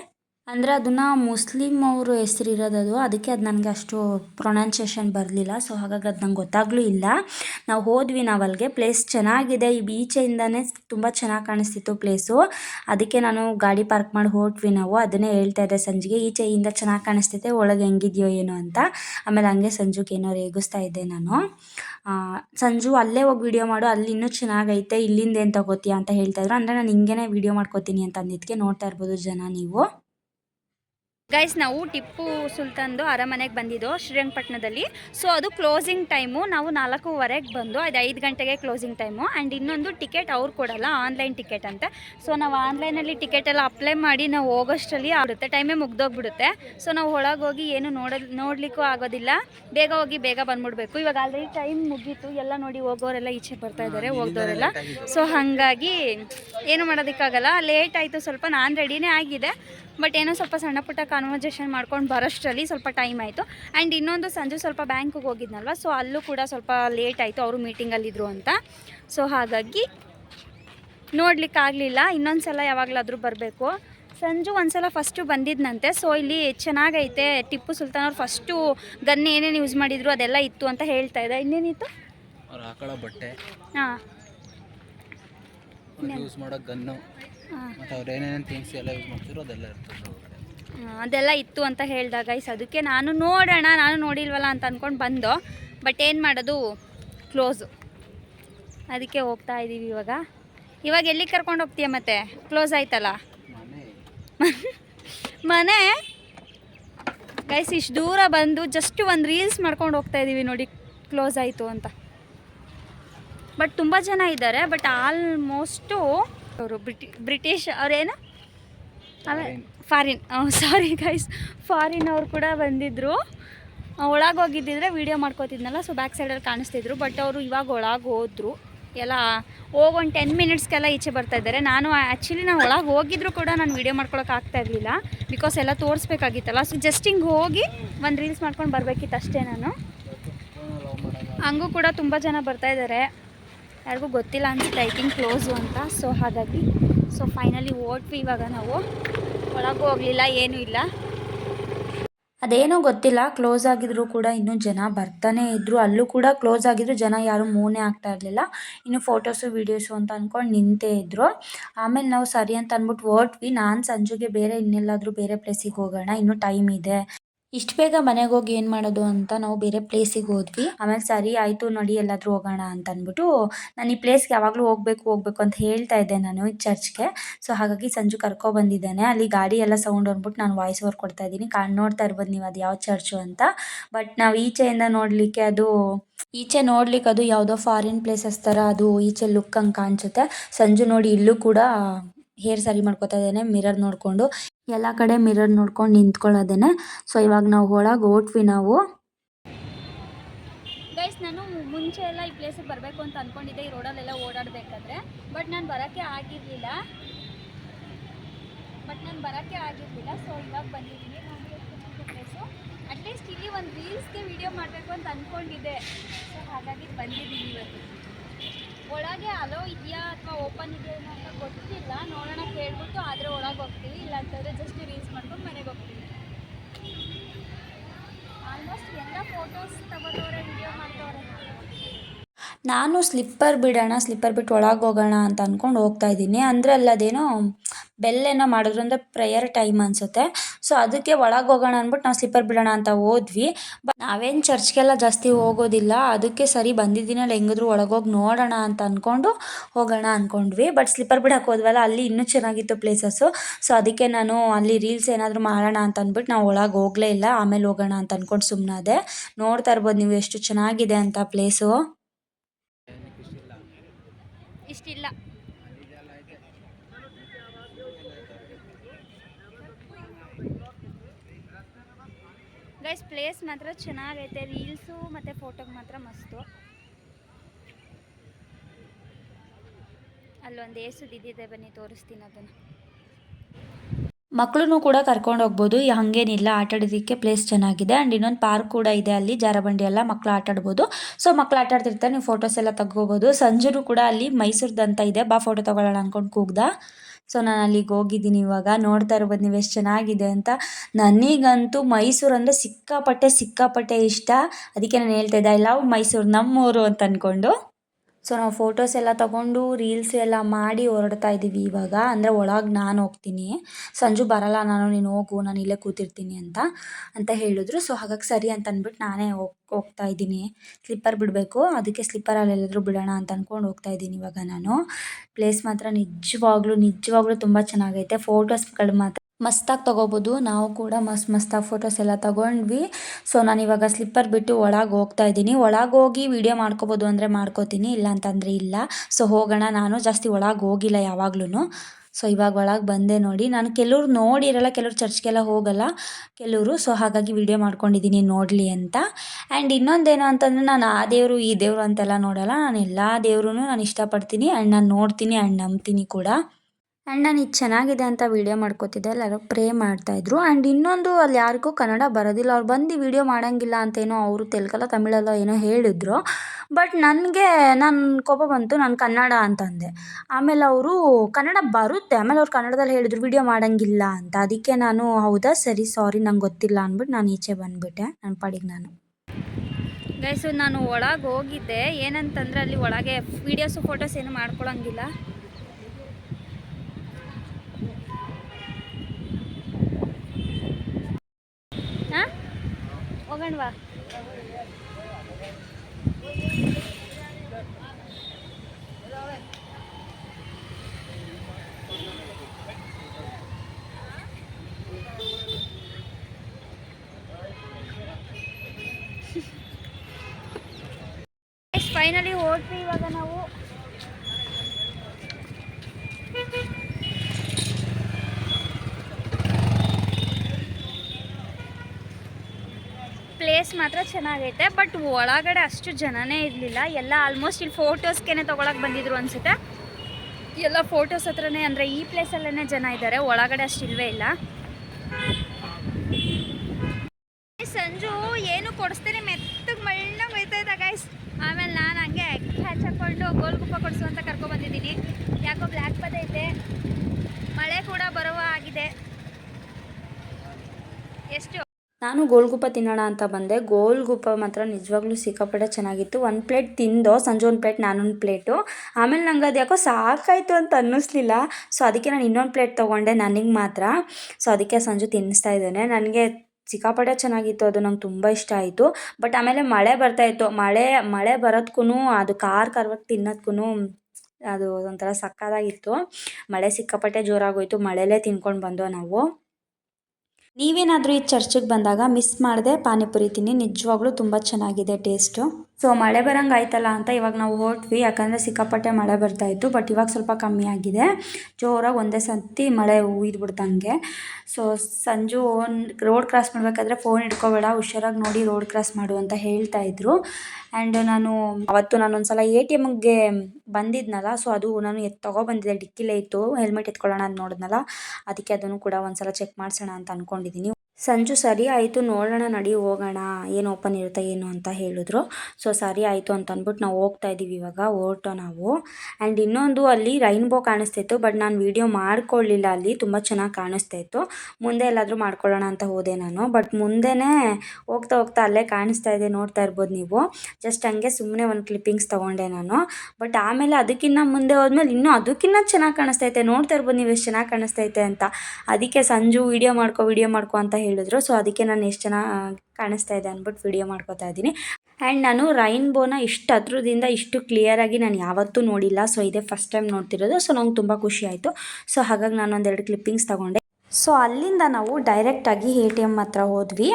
ಅಂದರೆ ಅದನ್ನು ಮುಸ್ಲಿಮ್ ಅವರು ಹೆಸರಿರೋದದು. ಅದಕ್ಕೆ ಅದು ನನಗೆ ಅಷ್ಟು ಪ್ರೊನೌನ್ಸಿಯೇಷನ್ ಬರಲಿಲ್ಲ. ಸೊ ಹಾಗಾಗಿ ಅದು ನಂಗೆ ಗೊತ್ತಾಗಲೂ ಇಲ್ಲ. ನಾವು ಹೋದ್ವಿ ನಾವು ಅಲ್ಲಿಗೆ ಪ್ಲೇಸ್ ಚೆನ್ನಾಗಿದೆ. ಈ ಬೀಚೆಯಿಂದನೇ ತುಂಬ ಚೆನ್ನಾಗಿ ಕಾಣಿಸ್ತಿತ್ತು ಪ್ಲೇಸು ಅದಕ್ಕೆ ನಾನು ಗಾಡಿ ಪಾರ್ಕ್ ಮಾಡಿ ಹೊರಟ್ವಿ ನಾವು. ಅದನ್ನೇ ಹೇಳ್ತಾ ಇದ್ದೆ ಸಂಜೆಗೆ. ಈಚೆಯಿಂದ ಚೆನ್ನಾಗಿ ಕಾಣಿಸ್ತೈತೆ ಒಳಗೆ ಹೆಂಗಿದೆಯೋ ಏನೋ ಅಂತ. ಆಮೇಲೆ ಹಂಗೆ ಸಂಜುಗೆ ಏನೋ ರೇಗಿಸ್ತಾ ಇದ್ದೆ ನಾನು. ಸಂಜು ಅಲ್ಲೇ ಹೋಗಿ ವಿಡಿಯೋ ಮಾಡು. ಅಲ್ಲಿ ಇನ್ನೂ ಚೆನ್ನಾಗೈತೆ. ಇಲ್ಲಿಂದ ಏನು ತಗೋತೀಯ ಅಂತ ಹೇಳ್ತಾಯಿದ್ರು ಅಂದರೆ ನಾನು ಹಿಂಗೇನೆ ವಿಡಿಯೋ ಮಾಡ್ಕೋತೀನಿ ಅಂತ ಅಂದಿದ್ದಕ್ಕೆ ನೋಡ್ತಾ ಇರ್ಬೋದು ಜನ ನೀವು. ಗೈಸ್ ನಾವು ಟಿಪ್ಪು ಸುಲ್ತಾನ್ದು ಅರಮನೆಗೆ ಬಂದಿದ್ದು ಶ್ರೀರಂಗಪಟ್ಟಣದಲ್ಲಿ. ಸೊ ಅದು ಕ್ಲೋಸಿಂಗ್ ಟೈಮು ನಾವು ನಾಲ್ಕೂವರೆಗೆ ಬಂದು ಅದು ಐದು ಗಂಟೆಗೆ ಕ್ಲೋಸಿಂಗ್ ಟೈಮು ಆ್ಯಂಡ್ ಇನ್ನೊಂದು ಟಿಕೆಟ್ ಅವ್ರು ಕೊಡಲ್ಲ ಆನ್ಲೈನ್ ಟಿಕೆಟ್ ಅಂತ. ಸೊ ನಾವು ಆನ್ಲೈನಲ್ಲಿ ಟಿಕೆಟ್ ಎಲ್ಲ ಅಪ್ಲೈ ಮಾಡಿ ನಾವು ಹೋಗೋಷ್ಟರಲ್ಲಿ ಆಗುತ್ತೆ. ಟೈಮೇ ಮುಗ್ದೋಗ್ಬಿಡುತ್ತೆ. ಸೊ ನಾವು ಒಳಗೆ ಹೋಗಿ ಏನು ನೋಡೋದು ನೋಡಲಿಕ್ಕೂ ಆಗೋದಿಲ್ಲ. ಬೇಗ ಹೋಗಿ ಬೇಗ ಬಂದ್ಬಿಡ್ಬೇಕು. ಇವಾಗ ಆಲ್ರೆಡಿ ಟೈಮ್ ಮುಗೀತು. ಎಲ್ಲ ನೋಡಿ ಹೋಗೋರೆಲ್ಲ ಈಚೆ ಬರ್ತಾ ಇದ್ದಾರೆ ಹೋಗ್ದವರೆಲ್ಲ ಸೊ ಹಾಗಾಗಿ ಏನು ಮಾಡೋದಕ್ಕಾಗಲ್ಲ. ಲೇಟ್ ಆಯಿತು ಸ್ವಲ್ಪ ನಾನು ರೆಡಿನೇ ಆಗಿದೆ. ಬಟ್ ಏನೋ ಸ್ವಲ್ಪ ಸಣ್ಣ ಪುಟ್ಟ ಕಾನ್ವರ್ಜೇಷನ್ ಮಾಡ್ಕೊಂಡು ಬರೋಷ್ಟರಲ್ಲಿ ಸ್ವಲ್ಪ ಟೈಮ್ ಆಯಿತು. ಆ್ಯಂಡ್ ಇನ್ನೊಂದು ಸಂಜೆ ಸ್ವಲ್ಪ ಬ್ಯಾಂಕಿಗೆ ಹೋಗಿದ್ನಲ್ವ? ಸೊ ಅಲ್ಲೂ ಕೂಡ ಸ್ವಲ್ಪ ಲೇಟ್ ಆಯಿತು ಅವರು ಮೀಟಿಂಗಲ್ಲಿದ್ದರು ಅಂತ. ಸೊ ಹಾಗಾಗಿ ನೋಡಲಿಕ್ಕಾಗಲಿಲ್ಲ ಇನ್ನೊಂದು ಸಲ ಯಾವಾಗಲಾದರೂ ಬರಬೇಕು. ಸಂಜು ಒಂದು ಸಲ ಫಸ್ಟು ಬಂದಿದ್ದನಂತೆ ಸೊ ಇಲ್ಲಿ ಚೆನ್ನಾಗೈತೆ. ಟಿಪ್ಪು ಸುಲ್ತಾನ್ ಅವ್ರು ಫಸ್ಟು ಗನ್ ಏನೇನು ಯೂಸ್ ಮಾಡಿದ್ರು ಅದೆಲ್ಲ ಇತ್ತು ಅಂತ ಹೇಳ್ತಾ ಇದ್ದ. ಇನ್ನೇನಿತ್ತು? ಬಟ್ಟೆ. ಹಾಂ. ಯೂಸ್ ಮಾಡೋ ಗನ್ನು. ಹಾಂ ಮತ್ತು ಅವ್ರು ಏನೇನು ಥಿಂಗ್ಸ್ ಎಲ್ಲ ಯೂಸ್ ಮಾಡ್ತಿರೋ ಅದೆಲ್ಲ ಇರ್ತದೆ ಒಳಗಡೆ ಅದೆಲ್ಲ ಇತ್ತು ಅಂತ ಹೇಳಿದಾಗ ಗೈಸ್ ಅದಕ್ಕೆ ನಾನು ನೋಡೋಣ ನಾನು ನೋಡಿಲ್ವಲ್ಲ ಅಂತ ಅಂದ್ಕೊಂಡು ಬಂದು ಬಟ್ ಏನು ಮಾಡೋದು? ಕ್ಲೋಸು ಅದಕ್ಕೆ ಹೋಗ್ತಾ ಇದ್ದೀವಿ ಇವಾಗ. ಇವಾಗ ಎಲ್ಲಿ ಕರ್ಕೊಂಡು ಹೋಗ್ತೀಯ ಮತ್ತೆ? ಕ್ಲೋಸ್ ಆಯ್ತಲ್ಲ? ಮನೆ. ಮನೆ? ಗೈಸ್ ಇಷ್ಟು ದೂರ ಬಂದು ಜಸ್ಟ್ ಒಂದು ರೀಲ್ಸ್ ಮಾಡ್ಕೊಂಡು ಹೋಗ್ತಾ ಇದ್ದೀವಿ ನೋಡಿ ಕ್ಲೋಸ್ ಆಯಿತು ಅಂತ. ಬಟ್ ತುಂಬ ಜನ ಇದ್ದಾರೆ ಬಟ್ ಆಲ್ಮೋಸ್ಟು ಅವರು ಬ್ರಿಟಿ ಬ್ರಿಟಿಷ್ ಅವರೇನು ಅವೇ ಫಾರಿನ್ ಸಾರಿ ಗೈಸ್ ಫಾರಿನ್ ಅವ್ರು ಕೂಡ ಬಂದಿದ್ದರು ಒಳಗೆ ಹೋಗಿದ್ದಿದ್ರೆ ವೀಡಿಯೋ ಮಾಡ್ಕೋತಿದ್ನಲ್ಲ ಸೊ ಬ್ಯಾಕ್ ಸೈಡಲ್ಲಿ ಕಾಣಿಸ್ತಿದ್ರು. ಬಟ್ ಅವರು ಇವಾಗ ಒಳಗೆ ಹೋದರು. ಎಲ್ಲ ಹೋಗಿ ಒಂದು ಟೆನ್ ಮಿನಿಟ್ಸ್ಗೆಲ್ಲ ಈಚೆ ಬರ್ತಾ ಇದ್ದಾರೆ. ನಾನು ಆ್ಯಕ್ಚುಲಿ ನಾನು ಒಳಗೆ ಹೋಗಿದ್ರು ಕೂಡ ನಾನು ವೀಡಿಯೋ ಮಾಡ್ಕೊಳಕ್ಕೆ ಆಗ್ತಾ ಇರಲಿಲ್ಲ. ಬಿಕಾಸ್ ಎಲ್ಲ ತೋರಿಸ್ಬೇಕಾಗಿತ್ತಲ್ಲ. ಸೊ ಜಸ್ಟ್ ಹಿಂಗೆ ಹೋಗಿ ಒಂದು ರೀಲ್ಸ್ ಮಾಡ್ಕೊಂಡು ಬರಬೇಕಿತ್ತು ಅಷ್ಟೇ ನಾನು. ಹಂಗೂ ಕೂಡ ತುಂಬ ಜನ ಬರ್ತಾ ಇದ್ದಾರೆ ಯಾರಿಗೂ ಗೊತ್ತಿಲ್ಲ ಅನ್ಸುತ್ತೆ ಐ ಥಿಂಕ್ ಕ್ಲೋಸು ಅಂತ. ಸೊ ಹಾಗಾಗಿ ಸೊ ಫೈನಲಿ ಓಟ್ವಿ ಇವಾಗ ನಾವು. ಒಳಗೂ ಹೋಗಲಿಲ್ಲ, ಏನೂ ಇಲ್ಲ. ಅದೇನೋ ಗೊತ್ತಿಲ್ಲ ಕ್ಲೋಸ್ ಆಗಿದ್ರು ಕೂಡ ಇನ್ನೂ ಜನ ಬರ್ತಾನೆ ಇದ್ರು. ಅಲ್ಲೂ ಕೂಡ ಕ್ಲೋಸ್ ಆಗಿದ್ರು, ಜನ ಯಾರು ಮೂನೇ ಆಗ್ತಾ ಇರಲಿಲ್ಲ. ಇನ್ನು ಫೋಟೋಸು ವೀಡಿಯೋಸು ಅಂತ ಅಂದ್ಕೊಂಡು ನಿಂತೇ ಇದ್ರು. ಆಮೇಲೆ ನಾವು ಸರಿ ಅಂತ ಅಂದ್ಬಿಟ್ಟು ಹೊರಟ್ವಿ ನಾನು ಸಂಜೆಗೆ ಬೇರೆ ಇನ್ನೆಲ್ಲಾದರೂ ಬೇರೆ ಪ್ಲೇಸಿಗೆ ಹೋಗೋಣ. ಇನ್ನೂ ಟೈಮ್ ಇದೆ. ಇಷ್ಟು ಬೇಗ ಮನೆಗೆ ಹೋಗಿ ಏನು ಮಾಡೋದು ಅಂತ ನಾವು ಬೇರೆ ಪ್ಲೇಸಿಗೆ ಹೋದ್ವಿ. ಆಮೇಲೆ ಸರಿ ಆಯಿತು ನೋಡಿ ಎಲ್ಲಾದರೂ ಹೋಗೋಣ ಅಂತ ಅಂದ್ಬಿಟ್ಟು ನಾನು ಈ ಪ್ಲೇಸ್ಗೆ ಯಾವಾಗಲೂ ಹೋಗ್ಬೇಕು ಹೋಗ್ಬೇಕು ಅಂತ ಹೇಳ್ತಾ ಇದ್ದೆ ನಾನು ಈ ಚರ್ಚ್ಗೆ ಸೊ ಹಾಗಾಗಿ ಸಂಜು ಕರ್ಕೊ ಬಂದಿದ್ದೇನೆ. ಅಲ್ಲಿ ಗಾಡಿ ಎಲ್ಲ ಸೌಂಡ್ ಅಂದ್ಬಿಟ್ಟು ನಾನು ವಾಯ್ಸ್ ಓವರ್ ಕೊಡ್ತಾ ಇದ್ದೀನಿ. ಕಾಣ್ ನೋಡ್ತಾ ಇರ್ಬೋದು ನೀವು ಅದು ಯಾವ ಚರ್ಚು ಅಂತ. ಬಟ್ ನಾವು ಈಚೆಯಿಂದ ನೋಡಲಿಕ್ಕೆ ಅದು, ಈಚೆ ನೋಡ್ಲಿಕ್ಕೆ ಅದು ಯಾವುದೋ ಫಾರಿನ್ ಪ್ಲೇಸಸ್ ಥರ ಅದು ಈಚೆ ಲುಕ್ ಹಂಗೆ ಕಾಣಿಸುತ್ತೆ. ಸಂಜು ನೋಡಿ ಇಲ್ಲೂ ಕೂಡ ಹೇರ್ ಸರಿ ಮಾಡ್ಕೊತಾ ಇದ್ದಾನೆ ಮಿರರ್ ನೋಡಿಕೊಂಡು. ಎಲ್ಲ ಕಡೆ ಮಿರರ್ ನೋಡ್ಕೊಂಡು ನಿಂತ್ಕೊಳ್ಳೋದೇನೆ ಸೊ ಇವಾಗ ನಾವು ಒಳಗೆ ಓಟ್ವಿ ನಾವು. ಗೈಸ್ ನಾನು ಮುಂಚೆ ಎಲ್ಲ ಈ ಪ್ಲೇಸಿಗೆ ಬರಬೇಕು ಅಂತ ಅಂದ್ಕೊಂಡಿದ್ದೆ ಈ ರೋಡಲ್ಲೆಲ್ಲ ಓಡಾಡಬೇಕಾದ್ರೆ. ಬಟ್ ನಾನು ಬರೋಕ್ಕೆ ಆಗಿರಲಿಲ್ಲ. ಬಟ್ ನಾನು ಬರೋಕ್ಕೆ ಆಗಿರಲಿಲ್ಲ. ಸೊ ಇವಾಗ ಬಂದಿದ್ದೀನಿ. ನಾನು ಪ್ಲೇಸು ಅಟ್ಲೀಸ್ಟ್ ಇಲ್ಲಿ ಒಂದು ರೀಲ್ಸ್ಗೆ ವಿಡಿಯೋ ಮಾಡಬೇಕು ಅಂತ ಅಂದ್ಕೊಂಡಿದ್ದೆ ಸೊ ಹಾಗಾಗಿ ಬಂದಿದ್ದೀನಿ ಇವತ್ತು. ಒಳಗೆ ಅಲೋ ಇದೆಯಾ ಅಥವಾ ಓಪನ್ ಇದೆಯಾ ಅಂತ ಗೊತ್ತಿಲ್ಲ. ನೋಡೋಣ ಕೇಳ್ಬಿಟ್ಟು ಆದರೆ ಒಳಗೆ ಹೋಗ್ತೀವಿ ಇಲ್ಲಾಂತಂದರೆ ಜಸ್ಟ್ ರೀಲ್ಸ್ ಮಾಡ್ಕೊಂಡು ಮನೆಗೆ ಹೋಗ್ತೀವಿ ಆಲ್ಮೋಸ್ಟ್ ಎಲ್ಲ ಫೋಟೋಸ್ ತಗೋದವ್ರೆ ವಿಡಿಯೋ ಮಾಡ್ತವ್ರೆ. ನಾನು ಸ್ಲಿಪ್ಪರ್ ಬಿಡೋಣ ಸ್ಲಿಪ್ಪರ್ ಬಿಟ್ಟು ಒಳಗೆ ಹೋಗೋಣ ಅಂತ ಅಂದ್ಕೊಂಡು ಹೋಗ್ತಾ ಇದ್ದೀನಿ. ಅಂದರೆ ಅಲ್ಲದೇನೋ ಬೆಲ್ಲೇನೋ ಮಾಡಿದ್ರು ಅಂದರೆ ಪ್ರೇಯರ್ ಟೈಮ್ ಅನಿಸುತ್ತೆ. ಸೊ ಅದಕ್ಕೆ ಒಳಗೆ ಹೋಗೋಣ ಅಂದ್ಬಿಟ್ಟು ನಾವು ಸ್ಲಿಪ್ಪರ್ ಬಿಡೋಣ ಅಂತ ಹೋದ್ವಿ. ಬಟ್ ನಾವೇನು ಚರ್ಚ್ಗೆಲ್ಲ ಜಾಸ್ತಿ ಹೋಗೋದಿಲ್ಲ. ಅದಕ್ಕೆ ಸರಿ ಬಂದಿದ್ದೀನಲ್ಲ, ಹೆಂಗಿದ್ರು ಒಳಗೋಗಿ ನೋಡೋಣ ಅಂತ ಅಂದ್ಕೊಂಡು ಹೋಗೋಣ ಅಂದ್ಕೊಂಡ್ವಿ ಬಟ್ ಸ್ಲಿಪ್ಪರ್ ಬಿಡೋಕೆ ಹೋದ್ವಲ್ಲ, ಅಲ್ಲಿ ಇನ್ನೂ ಚೆನ್ನಾಗಿತ್ತು ಪ್ಲೇಸಸ್ಸು ಸೊ ಅದಕ್ಕೆ ನಾನು ಅಲ್ಲಿ ರೀಲ್ಸ್ ಏನಾದರೂ ಮಾಡೋಣ ಅಂತ ಅಂದ್ಬಿಟ್ಟು ನಾವು ಒಳಗೆ ಹೋಗಲೇ ಇಲ್ಲ. ಆಮೇಲೆ ಹೋಗೋಣ ಅಂತ ಅಂದ್ಕೊಂಡು ಸುಮ್ಮನಾದೆ ನೋಡ್ತಾ ಇರ್ಬೋದು ನೀವು ಎಷ್ಟು ಚೆನ್ನಾಗಿದೆ ಅಂತ ಪ್ಲೇಸು ಇಷ್ಟಿಲ್ಲ. ಗೈಸ್ ಪ್ಲೇಸ್ ಮಾತ್ರ ಚೆನ್ನಾಗೈತೆ. ರೀಲ್ಸು ಮತ್ತು ಫೋಟೋಗೆ ಮಾತ್ರ ಮಸ್ತು. ಅಲ್ಲೊಂದು ಏಸು ದಿದ್ದಿದೆ ಬನ್ನಿ, ತೋರಿಸ್ತೀನಿ ಅದನ್ನು. ಮಕ್ಕಳನ್ನು ಕೂಡ ಕರ್ಕೊಂಡು ಹೋಗ್ಬೋದು. ಹಂಗೇನಿಲ್ಲ ಹಾಗೇನಿಲ್ಲ ಆಟಾಡೋದಕ್ಕೆ ಪ್ಲೇಸ್ ಚೆನ್ನಾಗಿದೆ. ಆ್ಯಂಡ್ ಇನ್ನೊಂದು ಪಾರ್ಕ್ ಕೂಡ ಇದೆ ಅಲ್ಲಿ, ಜಾರಬಂಡಿ ಎಲ್ಲ ಮಕ್ಕಳು ಆಟಾಡ್ಬೋದು ಸೊ ಮಕ್ಕಳು ಆಟಾಡ್ತಿರ್ತಾರೆ ನೀವು ಫೋಟೋಸ್ ಎಲ್ಲ ತಗೋಬೋದು ಸಂಜೆನೂ ಕೂಡ ಅಲ್ಲಿ ಮೈಸೂರ್ದಂತ ಇದೆ. ಬಾ ಫೋಟೋ ತೊಗೊಳ್ಳೋಣ ಅಂದ್ಕೊಂಡು ಕೂಗ್ದ. ಸೊ ನಾನು ಅಲ್ಲಿಗೆ ಹೋಗಿದ್ದೀನಿ. ಇವಾಗ ನೋಡ್ತಾ ಇರ್ಬೋದು ನೀವು ಎಷ್ಟು ಚೆನ್ನಾಗಿದೆ ಅಂತ. ನನಗಂತೂ ಮೈಸೂರು ಅಂದರೆ ಸಿಕ್ಕಾಪಟ್ಟೆ ಸಿಕ್ಕಾಪಟ್ಟೆ ಇಷ್ಟ. ಅದಕ್ಕೆ ನಾನು ಹೇಳ್ತಾ ಇದ್ದೆ ಐ ಲವ್ ಮೈಸೂರು ನಮ್ಮೂರು ಅಂತ ಅಂದ್ಕೊಂಡು ಸೊ ನಾವು ಫೋಟೋಸ್ ಎಲ್ಲ ತಗೊಂಡು ರೀಲ್ಸ್ ಎಲ್ಲ ಮಾಡಿ ಹೊರಡ್ತಾ ಇದ್ದೀವಿ ಇವಾಗ. ಅಂದರೆ ಒಳಗೆ ನಾನು ಹೋಗ್ತೀನಿ. ಸಂಜು ಬರಲ್ಲ, ನಾನು, ನೀನು ಹೋಗು, ನಾನು ಇಲ್ಲೇ ಕೂತಿರ್ತೀನಿ ಅಂತ ಅಂತ ಹೇಳಿದ್ರು. ಸೊ ಹಾಗಾಗಿ ಸರಿ ಅಂತ ಅಂದ್ಬಿಟ್ಟು ನಾನೇ ಹೋಗ್, ಹೋಗ್ತಾ ಇದ್ದೀನಿ. ಸ್ಲಿಪ್ಪರ್ ಬಿಡಬೇಕು. ಅದಕ್ಕೆ ಸ್ಲಿಪ್ಪರಲ್ಲಿ ಎಲ್ಲಾದರೂ ಬಿಡೋಣ ಅಂತ ಅಂದ್ಕೊಂಡು ಹೋಗ್ತಾ ಇದ್ದೀನಿ ಇವಾಗ ನಾನು. ಪ್ಲೇಸ್ ಮಾತ್ರ ನಿಜವಾಗ್ಲೂ ನಿಜವಾಗ್ಲೂ ತುಂಬ ಚೆನ್ನಾಗೈತೆ. ಫೋಟೋಸ್ಗಳು ಮಾತ್ರ ಮಸ್ತಾಗಿ ತೊಗೋಬೋದು. ನಾವು ಕೂಡ ಮಸ್ತ್ ಮಸ್ತಾಗಿ ಫೋಟೋಸ್ ಎಲ್ಲ ತೊಗೊಂಡ್ವಿ. ಸೊ ನಾನು ಇವಾಗ ಸ್ಲಿಪ್ಪರ್ ಬಿಟ್ಟು ಒಳಗೆ ಹೋಗ್ತಾ ಇದ್ದೀನಿ. ಒಳಗೆ ಹೋಗಿ ವೀಡಿಯೋ ಮಾಡ್ಕೋಬೋದು ಅಂದರೆ ಮಾಡ್ಕೋತೀನಿ. ಇಲ್ಲ ಅಂತಂದರೆ ಇಲ್ಲ. ಸೊ ಹೋಗೋಣ. ನಾನು ಜಾಸ್ತಿ ಒಳಗೆ ಹೋಗಿಲ್ಲ ಯಾವಾಗ್ಲೂ ಸೊ ಇವಾಗ ಒಳಗೆ ಬಂದೆ ನೋಡಿ. ನಾನು ಕೆಲವ್ರು ನೋಡಿರಲ್ಲ, ಕೆಲವ್ರು ಚರ್ಚ್ಗೆಲ್ಲ ಹೋಗಲ್ಲ ಕೆಲವರು. ಸೊ ಹಾಗಾಗಿ ವಿಡಿಯೋ ಮಾಡ್ಕೊಂಡಿದ್ದೀನಿ ನೋಡಲಿ ಅಂತ. ಆ್ಯಂಡ್ ಇನ್ನೊಂದೇನು ಅಂತಂದರೆ ನಾನು ಆ ದೇವರು, ಈ ದೇವರು ಅಂತೆಲ್ಲ ನೋಡಲ್ಲ. ನಾನು ಎಲ್ಲ ದೇವ್ರೂ ನಾನು ಇಷ್ಟಪಡ್ತೀನಿ. ಆ್ಯಂಡ್ ನಾನು ನೋಡ್ತೀನಿ ಆ್ಯಂಡ್ ನಂಬ್ತೀನಿ ಕೂಡ. ಆ್ಯಂಡ್ ನಾನು ಇದು ಚೆನ್ನಾಗಿದೆ ಅಂತ ವೀಡಿಯೋ ಮಾಡ್ಕೋತಿದ್ದೆ. ಎಲ್ಲರೂ ಪ್ರೇ ಮಾಡ್ತಾಯಿದ್ರು ಆ್ಯಂಡ್ ಇನ್ನೊಂದು, ಅಲ್ಲಿ ಯಾರಿಗೂ ಕನ್ನಡ ಬರೋದಿಲ್ಲ. ಅವ್ರು ಬಂದು ವೀಡಿಯೋ ಮಾಡೋಂಗಿಲ್ಲ ಅಂತೇನೋ ಅವರು ತೆಲುಗಲ್ಲ, ತಮಿಳಲ್ಲ ಏನೋ ಹೇಳಿದ್ರು. ಬಟ್ ನನಗೆ ನನ್ನ ಕೋಪ ಬಂತು, ನಾನು ಕನ್ನಡ ಅಂತಂದೆ. ಆಮೇಲೆ ಅವರು ಕನ್ನಡ ಬರುತ್ತೆ. ಆಮೇಲೆ ಅವ್ರು ಕನ್ನಡದಲ್ಲಿ ಹೇಳಿದ್ರು ವೀಡಿಯೋ ಮಾಡೋಂಗಿಲ್ಲ ಅಂತ. ಅದಕ್ಕೆ ನಾನು, ಹೌದಾ? ಸರಿ ಸಾರಿ ನಂಗೆ ಗೊತ್ತಿಲ್ಲ ಅಂದ್ಬಿಟ್ಟು ನಾನು ಈಚೆ ಬಂದುಬಿಟ್ಟೆ. ನನ್ನ ಪಾಡಿಗೆ ನಾನು. ಗೈಸು ನಾನು ಒಳಗೆ ಹೋಗಿದ್ದೆ. ಏನಂತಂದರೆ ಅಲ್ಲಿ ಒಳಗೆ ವೀಡಿಯೋಸು ಫೋಟೋಸ್ ಏನು ಮಾಡ್ಕೊಳಂಗಿಲ್ಲ. ಹೋಗೋಣವಾ ಫೈನಲಿ ಹೊರಟ್ವಿ ಇವಾಗ ನಾವು. ಮಾತ್ರ ಚೆನ್ನಾಗೈತೆ ಬಟ್ ಒಳಗಡೆ ಅಷ್ಟು ಜನನೇ ಇರಲಿಲ್ಲ. ಎಲ್ಲ ಆಲ್ಮೋಸ್ಟ್ ಇಲ್ಲಿ ಫೋಟೋಸ್ಗೆನೆ ತೊಗೊಳಕ್ಕೆ ಬಂದಿದ್ರು ಅನ್ಸುತ್ತೆ. ಎಲ್ಲ ಫೋಟೋಸ್ ಹತ್ರನೇ ಅಂದರೆ ಈ ಪ್ಲೇಸಲ್ಲೇ ಜನ ಇದ್ದಾರೆ ಒಳಗಡೆ ಅಷ್ಟು ಇಲ್ವೇ ಇಲ್ಲ. ಸಂಜು, ಏನು ಕೊಡಿಸ್ತೀನಿ ಮೆತ್ತಗೆ ಮಳ್ಳ ಬೈತೈತೆ ಗೈಸ್ ಆಮೇಲೆ ನಾನು ಹಂಗೆ ಕ್ಯಾಚ್ ಗೋಲ್ ಗೋಲ್ಗುಪ್ಪ ಕೊಡಿಸು ಅಂತ ಕರ್ಕೊಬಂದಿದ್ದೀನಿ ಯಾಕೋ ಬ್ಲ್ಯಾಕ್ ಇದೆ. ಮಳೆ ಕೂಡ ಬರುವ ಆಗಿದೆ. ಎಷ್ಟು? ನಾನು ಗೋಲ್ಗುಪ್ಪ ತಿನ್ನೋಣ ಅಂತ ಬಂದೆ. ಗೋಲ್ಗುಪ್ಪ ಮಾತ್ರ ನಿಜವಾಗ್ಲೂ ಸಿಕ್ಕಾಪಟ್ಟೆ ಚೆನ್ನಾಗಿತ್ತು. ಒಂದು ಪ್ಲೇಟ್ ತಿಂದೋ, ಸಂಜೆ ಒಂದು ಪ್ಲೇಟ್ ನಾನೊಂದು ಪ್ಲೇಟು. ಆಮೇಲೆ ನಂಗೆ ಅದು ಯಾಕೋ ಸಾಕಾಯಿತು ಅಂತ ಅನ್ನಿಸ್ಲಿಲ್ಲ. ಸೊ, ಅದಕ್ಕೆ ನಾನು ಇನ್ನೊಂದು ಪ್ಲೇಟ್ ತೊಗೊಂಡೆ, ನನಗೆ ಮಾತ್ರ. ಸೊ, ಅದಕ್ಕೆ ಸಂಜು ತಿನ್ನಿಸ್ತಾ ಇದ್ದೇನೆ. ನನಗೆ ಸಿಕ್ಕಾಪಟ್ಟೆ ಚೆನ್ನಾಗಿತ್ತು. ಅದು ನಂಗೆ ತುಂಬ ಇಷ್ಟ ಆಯಿತು. ಬಟ್ ಆಮೇಲೆ ಮಳೆ ಬರ್ತಾಯಿತ್ತು ಮಳೆ ಮಳೆ ಬರೋದಕ್ಕೂ ಅದು ಕಾರ್ ಕರ್ವಾಗಿ ತಿನ್ನೋದಕ್ಕೂ ಅದು ಒಂಥರ ಸಕ್ಕದಾಗಿತ್ತು ಮಳೆ ಸಿಕ್ಕಾಪಟ್ಟೆ ಜೋರಾಗೋಯಿತು. ಮಳೆಲೇ ತಿನ್ಕೊಂಡು ಬಂದೋ ನಾವು. ನೀವೇನಾದರೂ ಈ ಚರ್ಚಿಗೆ ಬಂದಾಗ ಮಿಸ್ ಮಾಡದೆ ಪಾನಿಪುರಿ ತಿನ್ನಿ. ನಿಜವಾಗ್ಲೂ ತುಂಬ ಚೆನ್ನಾಗಿದೆ ಟೇಸ್ಟು. ಸೊ ಮಳೆ ಬರಂಗೆ ಆಯ್ತಲ್ಲ ಅಂತ ಇವಾಗ ನಾವು ಹೊರಟ್ವಿ ಯಾಕಂದರೆ ಸಿಕ್ಕಾಪಟ್ಟೆ ಮಳೆ ಬರ್ತಾಯಿತ್ತು ಬಟ್ ಇವಾಗ ಸ್ವಲ್ಪ ಕಮ್ಮಿ ಆಗಿದೆ. ಜೋರಾಗಿ ಒಂದೇ ಸತಿ ಮಳೆ ಬಿಡ್ತಂಗೆ. ಸೊ ಸಂಜು ರೋಡ್ ಕ್ರಾಸ್ ಮಾಡಬೇಕಾದ್ರೆ ಫೋನ್ ಹಿಡ್ಕೋಬೇಡ, ಹುಷಾರಾಗಿ ನೋಡಿ ರೋಡ್ ಕ್ರಾಸ್ ಮಾಡು ಅಂತ ಹೇಳ್ತಾ ಇದ್ರು. ಆ್ಯಂಡ್ ನಾನು ಅವತ್ತು ನಾನು ಒಂದ್ಸಲ ಎ ಟಿ ಎಮ್ಗೆ ಬಂದಿದ್ನಲ್ಲ ಸೊ ಅದು ನಾನು ಎತ್, ತೊಗೊಬಂದಿದ್ದೆ ಡಿಕ್ಕಿಲೇ ಇತ್ತು ಹೆಲ್ಮೆಟ್ ಎತ್ಕೊಳ್ಳೋಣ ಅಂತ ನೋಡಿದ್ನಲ್ಲ, ಅದಕ್ಕೆ ಅದನ್ನು ಕೂಡ ಒಂದು ಸಲ ಚೆಕ್ ಮಾಡಿಸೋಣ ಅಂತ ಅಂದ್ಕೊಂಡಿದ್ದೀನಿ ಸಂಜು ಸರಿ ಆಯಿತು, ನೋಡೋಣ, ನಡಿ, ಹೋಗೋಣ, ಏನು ಓಪನ್ ಇರುತ್ತೆ ಏನು ಅಂತ ಹೇಳಿದ್ರು. ಸೊ, ಸರಿ ಆಯಿತು ಅಂತ ಅಂದ್ಬಿಟ್ಟು ನಾವು ಹೋಗ್ತಾ ಇದ್ದೀವಿ ಇವಾಗ ಓಟೋ ನಾವು. ಆ್ಯಂಡ್ ಇನ್ನೊಂದು ಅಲ್ಲಿ ರೈನ್ಬೋ ಕಾಣಿಸ್ತಿತ್ತು ಬಟ್ ನಾನು ವೀಡಿಯೋ ಮಾಡ್ಕೊಳ್ಳಿಲ್ಲ ಅಲ್ಲಿ, ತುಂಬ ಚೆನ್ನಾಗಿ ಕಾಣಿಸ್ತಾ ಇತ್ತು. ಮುಂದೆ ಎಲ್ಲಾದರೂ ಮಾಡ್ಕೊಳ್ಳೋಣ ಅಂತ ಹೋದೆ ನಾನು ಬಟ್ ಮುಂದೆನೇ ಹೋಗ್ತಾ ಹೋಗ್ತಾ ಅಲ್ಲೇ ಕಾಣಿಸ್ತಾ ಇದೆ, ನೋಡ್ತಾ ಇರ್ಬೋದು ನೀವು. ಜಸ್ಟ್ ಹಂಗೆ ಸುಮ್ಮನೆ ಒಂದು ಕ್ಲಿಪ್ಪಿಂಗ್ಸ್ ತೊಗೊಂಡೆ ನಾನು. ಬಟ್ ಆಮೇಲೆ ಅದಕ್ಕಿಂತ ಮುಂದೆ ಹೋದ್ಮೇಲೆ ಇನ್ನೂ ಅದಕ್ಕಿಂತ ಚೆನ್ನಾಗಿ ಕಾಣಿಸ್ತೈತೆ ನೋಡ್ತಾ ಇರ್ಬೋದು ನೀವು ಎಷ್ಟು ಚೆನ್ನಾಗಿ ಕಾಣಿಸ್ತೈತೆ ಅಂತ. ಅದಕ್ಕೆ ಸಂಜು ವೀಡಿಯೋ ಮಾಡ್ಕೊ ವೀಡಿಯೋ ಮಾಡ್ಕೊ ಅಂತ ಹೇಳಿದ್ರು. ಸೊ ಅದಕ್ಕೆ ನಾನು ಎಷ್ಟು ಚೆನ್ನಾಗಿ ಕಾಣಿಸ್ತಾ ಇದೆ ಅಂದ್ಬಿಟ್ಟು ವಿಡಿಯೋ ಮಾಡ್ಕೋತಾ ಇದ್ದೀನಿ. ಆ್ಯಂಡ್ ನಾನು ರೈನ್ಬೋನ ಇಷ್ಟು ಹತ್ರದಿಂದ ಇಷ್ಟು ಕ್ಲಿಯರಾಗಿ ನಾನು ಯಾವತ್ತೂ ನೋಡಿಲ್ಲ. ಸೊ ಇದೇ ಫಸ್ಟ್ ಟೈಮ್ ನೋಡ್ತಿರೋದು. ಸೊ ನಂಗೆ ತುಂಬ ಖುಷಿ ಆಯಿತು. ಸೊ ಹಾಗಾಗಿ ನಾನು ಒಂದೆರಡು ಕ್ಲಿಪ್ಪಿಂಗ್ಸ್ ತೊಗೊಂಡೆ. ಸೊ ಅಲ್ಲಿಂದ ನಾವು ಡೈರೆಕ್ಟಾಗಿ ಎ ಟಿ ಎಂ ಹತ್ರ ಹೋದ್ವಿ.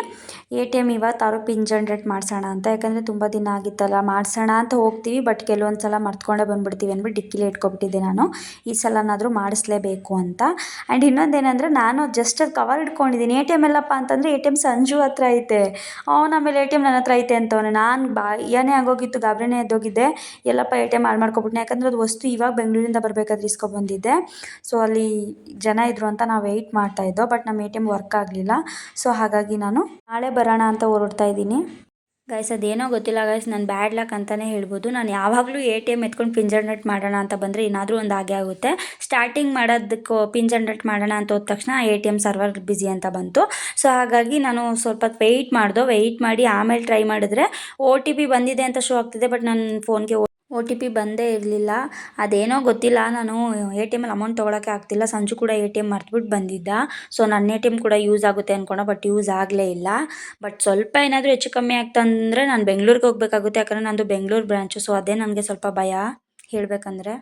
ಎ ಟಿ ಎಂ ಅವರು ಪಿನ್ ಜನ್ರೇಟ್ ಮಾಡಿಸೋಣ ಅಂತ. ಯಾಕಂದರೆ ತುಂಬ ದಿನ ಆಗಿತ್ತಲ್ಲ, ಮಾಡಿಸೋಣ ಅಂತ ಹೋಗ್ತೀವಿ ಬಟ್ ಕೆಲವೊಂದು ಸಲ ಮರ್ತ್ಕೊಂಡೇ ಬಂದುಬಿಡ್ತೀವಿ ಅಂದ್ಬಿಟ್ಟು ಡಿಕ್ಕಿಲಿ ಇಟ್ಕೊಬಿಟ್ಟಿದ್ದೆ ನಾನು. ಈ ಸಲನಾದರೂ ಮಾಡಿಸ್ಲೇಬೇಕು ಅಂತ. ಆ್ಯಂಡ್ ಇನ್ನೊಂದೇನೆಂದರೆ ನಾನು ಜಸ್ಟ್ ಅದು ಕವರ್ ಇಟ್ಕೊಂಡಿದ್ದೀನಿ. ಎ ಟಿ ಎಂ ಎಲ್ಲಪ್ಪ ಅಂತಂದರೆ ಎ ಟಿ ಎಂ ಸಂಜು ಹತ್ರ ಐತೆ. ಅವ್ನು ಆಮೇಲೆ ಎ ಟಿ ಎಂ ನನ್ನ ಹತ್ರ ಐತೆ ಅಂತವನೆ. ನಾನು ಬಾ ಏನೇ ಆಗೋಗಿತ್ತು, ಗಾಬರಿನೇ ಎದ್ದೋಗಿದ್ದೆ. ಎಲ್ಲಪ್ಪ ಎ ಟಿ ಎಂ ಹಾಳು ಮಾಡ್ಕೊಬಿಟ್ನೆ. ಯಾಕಂದರೆ ಅದು ವಸ್ತು ಇವಾಗ ಬೆಂಗಳೂರಿಂದ ಬರಬೇಕಾದ್ರೆ ಇಸ್ಕೊಬಂದಿದ್ದೆ. ಸೊ ಅಲ್ಲಿ ಜನ ಇದ್ರು ಅಂತ ನಾವು ವೆಯ್ಟ್ ಮಾಡ್ತಾ ಇದ್ದೋ ಬಟ್ ನಮ್ಮ ಎ ಟಿ ಎಂ ವರ್ಕ್ ಆಗಲಿಲ್ಲ. ಸೊ ಹಾಗಾಗಿ ನಾನು ನಾಳೆ ಬರೋಣ ಅಂತ ಹೊರಡ್ತಾ ಇದ್ದೀನಿ. ಗೈಸ್ ಅದೇನೋ ಗೊತ್ತಿಲ್ಲ ಗೈಸ್ ನಾನು ಬ್ಯಾಡ್ ಲಕ್ ಅಂತಲೇ ಹೇಳ್ಬೋದು. ನಾನು ಯಾವಾಗಲೂ ಎ ಟಿ ಎಂ ಎತ್ಕೊಂಡು ಪಿನ್ ಜನ್ರೇಟ್ ಮಾಡೋಣ ಅಂತ ಬಂದರೆ ಏನಾದರೂ ಒಂದು ಹಾಗೆ ಆಗುತ್ತೆ. ಸ್ಟಾರ್ಟಿಂಗ್ ಮಾಡೋದಕ್ಕೂ ಪಿನ್ ಜನ್ರೇಟ್ ಮಾಡೋಣ ಅಂತ ಹೋದ ತಕ್ಷಣ A T M server busy ಅಂತ ಬಂತು. ಸೊ ಹಾಗಾಗಿ ನಾನು ಸ್ವಲ್ಪ ವೆಯ್ಟ್ ಮಾಡಿದೋ. ವೆಯ್ಟ್ ಮಾಡಿ ಆಮೇಲೆ ಟ್ರೈ ಮಾಡಿದ್ರೆ ಓ ಟಿ ಪಿ ಬಂದಿದೆ ಅಂತ ಶೋ ಆಗ್ತಿದೆ ಬಟ್ ನನ್ನ ಫೋನ್ಗೆ ಓ ಟಿ ಪಿ ಬಂದೇ ಇರಲಿಲ್ಲ. ಅದೇನೋ ಗೊತ್ತಿಲ್ಲ. ನಾನು ಎ ಟಿ ಎಮಲ್ಲಿ ಅಮೌಂಟ್ ತೊಗೊಳಕ್ಕೆ ಆಗ್ತಿಲ್ಲ. ಸಂಜು ಕೂಡ ಎ ಟಿ ಎಂ ಮರ್ತುಬಿಟ್ಟು ಬಂದಿದ್ದ. ಸೊ ನನ್ನ ಎ ಟಿ ಎಂ ಕೂಡ ಯೂಸ್ ಆಗುತ್ತೆ ಅಂದ್ಕೊಂಡ ಬಟ್ ಯೂಸ್ ಆಗಲೇ ಇಲ್ಲ. ಬಟ್ ಸ್ವಲ್ಪ ಏನಾದರೂ ಹೆಚ್ಚು ಕಮ್ಮಿ ಆಗ್ತಂದರೆ ನಾನು ಬೆಂಗ್ಳೂರಿಗೆ ಹೋಗಬೇಕಾಗುತ್ತೆ. ಯಾಕಂದರೆ ನನ್ನದು ಬೆಂಗಳೂರು ಬ್ರ್ಯಾಂಚು ಸೊ ಅದೇ ನನಗೆ ಸ್ವಲ್ಪ ಭಯ ಹೇಳಬೇಕಂದ್ರೆ.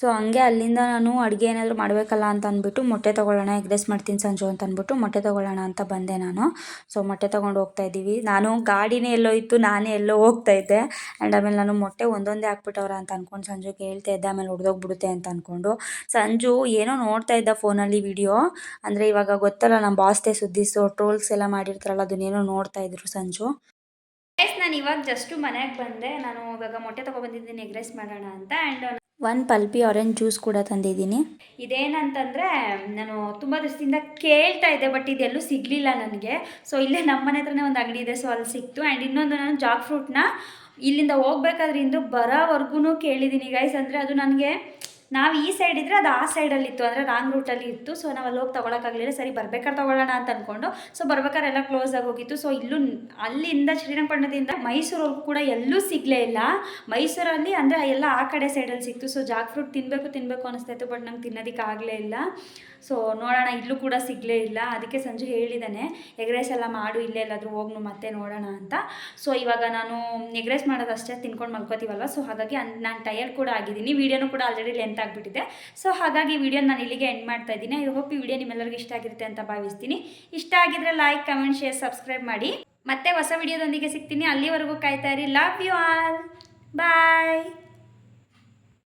ಸೊ ಹಂಗೆ ಅಲ್ಲಿಂದ ನಾನು ಅಡುಗೆ ಏನಾದರೂ ಮಾಡಬೇಕಲ್ಲ ಅಂತ ಅಂದ್ಬಿಟ್ಟು ಮೊಟ್ಟೆ ತೊಗೊಳ್ಳೋಣ ಎಗ್ ರೈಸ್ ಮಾಡ್ತೀನಿ ಸಂಜು ಅಂತ ಅಂದ್ಬಿಟ್ಟು ಮೊಟ್ಟೆ ತೊಗೊಳ್ಳೋಣ ಅಂತ ಬಂದೆ ನಾನು. ಸೊ ಮೊಟ್ಟೆ ತೊಗೊಂಡು ಹೋಗ್ತಾ ಇದ್ದೀವಿ. ನಾನು ಗಾಡಿನೇ ಎಲ್ಲೋ ಇತ್ತು, ನಾನೇ ಎಲ್ಲೋ ಹೋಗ್ತಾ ಇದ್ದೆ. ಆ್ಯಂಡ್ ಆಮೇಲೆ ನಾನು ಮೊಟ್ಟೆ ಒಂದೊಂದೇ ಹಾಕ್ಬಿಟ್ಟವ್ರ ಅಂತ ಅಂದ್ಕೊಂಡು ಸಂಜು ಕೇಳ್ತಾ ಇದ್ದೆ, ಆಮೇಲೆ ಹೊಡೆದೋಗ್ಬಿಡುತ್ತೆ ಅಂತ ಅಂದ್ಕೊಂಡು. ಸಂಜು ಏನೋ ನೋಡ್ತಾ ಇದ್ದ ಫೋನಲ್ಲಿ ವಿಡಿಯೋ. ಅಂದರೆ ಇವಾಗ ಗೊತ್ತಲ್ಲ, ನಮ್ಮ ಬಾಸ್ತೆ ಸುದ್ದಿ ಸೊ ಟ್ರೋಲ್ಸ್ ಎಲ್ಲ ಮಾಡಿರ್ತಾರಲ್ಲ, ಅದನ್ನೇನೋ ನೋಡ್ತಾ ಇದ್ರು ಸಂಜು. ನಾನು ಇವಾಗ ಜಸ್ಟು ಮನೆಗೆ ಬಂದೆ. ನಾನು ಇವಾಗ ಮೊಟ್ಟೆ ತೊಗೊಬಂದಿದ್ದೀನಿ ಎಗ್ ರೈಸ್ ಮಾಡೋಣ ಅಂತ. And one Pulpy orange juice ಕೂಡ ತಂದಿದ್ದೀನಿ. ಇದೇನಂತಂದರೆ ನಾನು ತುಂಬ ದಿವಸದಿಂದ ಕೇಳ್ತಾ ಇದ್ದೆ ಬಟ್ ಇದೆಲ್ಲೂ ಸಿಗಲಿಲ್ಲ ನನಗೆ. ಸೊ ಇಲ್ಲೇ ನಮ್ಮ ಮನೆ ಹತ್ರನೇ ಒಂದು ಅಂಗಡಿ ಇದೆ ಸೊ ಅಲ್ಲಿ ಸಿಕ್ತು. ಆ್ಯಂಡ್ ಇನ್ನೊಂದು ನಾನು ಜಾಕ್ ಫ್ರೂಟ್ನ ಇಲ್ಲಿಂದ ಹೋಗ್ಬೇಕಾದ್ರಿಂದ ಬರೋವರೆಗೂ ಕೇಳಿದ್ದೀನಿ ಗೈಸ್ ಅಂದರೆ ಅದು ನನಗೆ ನಾವು ಈ ಸೈಡ್ ಇದ್ದರೆ ಅದು ಆ ಸೈಡಲ್ಲಿ ಇತ್ತು, ಅಂದರೆ ರಾಂಗ್ ರೂಟಲ್ಲಿ ಇತ್ತು. ಸೊ ನಾವು ಅಲ್ಲಿ ಹೋಗಿ ತೊಗೊಳಕ್ಕಾಗಲಿಲ್ಲ. ಸರಿ ಬರ್ಬೇಕಾದ್ರೆ ತೊಗೊಳ್ಳೋಣ ಅಂತ ಅಂದ್ಕೊಂಡು ಸೊ ಬರ್ಬೇಕಾದ್ರೆ ಎಲ್ಲ ಕ್ಲೋಸ್ ಆಗಿ ಹೋಗಿತ್ತು. ಸೊ ಇಲ್ಲೂ ಅಲ್ಲಿಂದ ಶ್ರೀರಂಗಪಟ್ಟಣದಿಂದ ಮೈಸೂರವ್ರಿಗೂ ಕೂಡ ಎಲ್ಲೂ ಸಿಗಲೇ ಇಲ್ಲ. ಮೈಸೂರಲ್ಲಿ ಅಂದರೆ ಎಲ್ಲ ಆ ಕಡೆ ಸೈಡಲ್ಲಿ ಸಿಕ್ತು. ಸೊ ಜಾಕ್ ಫ್ರೂಟ್ ತಿನ್ನಬೇಕು ತಿನ್ನಬೇಕು ಅನಿಸ್ತಾ ಇತ್ತು ಬಟ್ ನಂಗೆ ತಿನ್ನೋದಕ್ಕೆ ಆಗಲೇ ಇಲ್ಲ. ಸೊ ನೋಡೋಣ, ಇಲ್ಲೂ ಕೂಡ ಸಿಗಲೇ ಇಲ್ಲ. ಅದಕ್ಕೆ ಸಂಜೆ ಹೇಳಿದ್ದಾನೆ ಎಗ್ ರೈಸ್ ಎಲ್ಲ ಮಾಡು, ಇಲ್ಲೇ ಎಲ್ಲಾದರೂ ಹೋಗ್ನು ಮತ್ತೆ ನೋಡೋಣ ಅಂತ. ಸೊ ಇವಾಗ ನಾನು ಎಗ್ ರೈಸ್ ಮಾಡೋದು ಅಷ್ಟೇ ತಿನ್ಕೊಂಡು ಮಲ್ಕೋತೀವಲ್ವ? ಸೊ ಹಾಗಾಗಿ ನಾನು ಟಯರ್ಡ್ ಕೂಡ ಆಗಿದ್ದೀನಿ. ವೀಡಿಯೋನು ಕೂಡ ಆಲ್ರೆಡಿ ಲೆಂತ್ ಆಗಿಬಿಟ್ಟಿದೆ ಸೊ ಹಾಗಾಗಿ ವಿಡಿಯೋ ನಾನು ಇಲ್ಲಿಗೆ ಎಂಡ್ ಮಾಡ್ತಾ ಇದ್ದೀನಿ. ಐ ಹೋಪ್ ಈ ವಿಡಿಯೋ ನಿಮ್ಮೆಲ್ಲರಿಗೂ ಇಷ್ಟ ಆಗಿರುತ್ತೆ ಅಂತ ಭಾವಿಸ್ತೀನಿ. ಇಷ್ಟ ಆಗಿದ್ರೆ ಲೈಕ್ ಕಮೆಂಟ್ ಶೇರ್ ಸಬ್ಸ್ಕ್ರೈಬ್ ಮಾಡಿ. ಮತ್ತೆ ಹೊಸ ವಿಡಿಯೋದೊಂದಿಗೆ ಸಿಗ್ತೀನಿ. ಅಲ್ಲಿವರೆಗೂ ಕಾಯ್ತಾ ಇರಿ. Love you all bye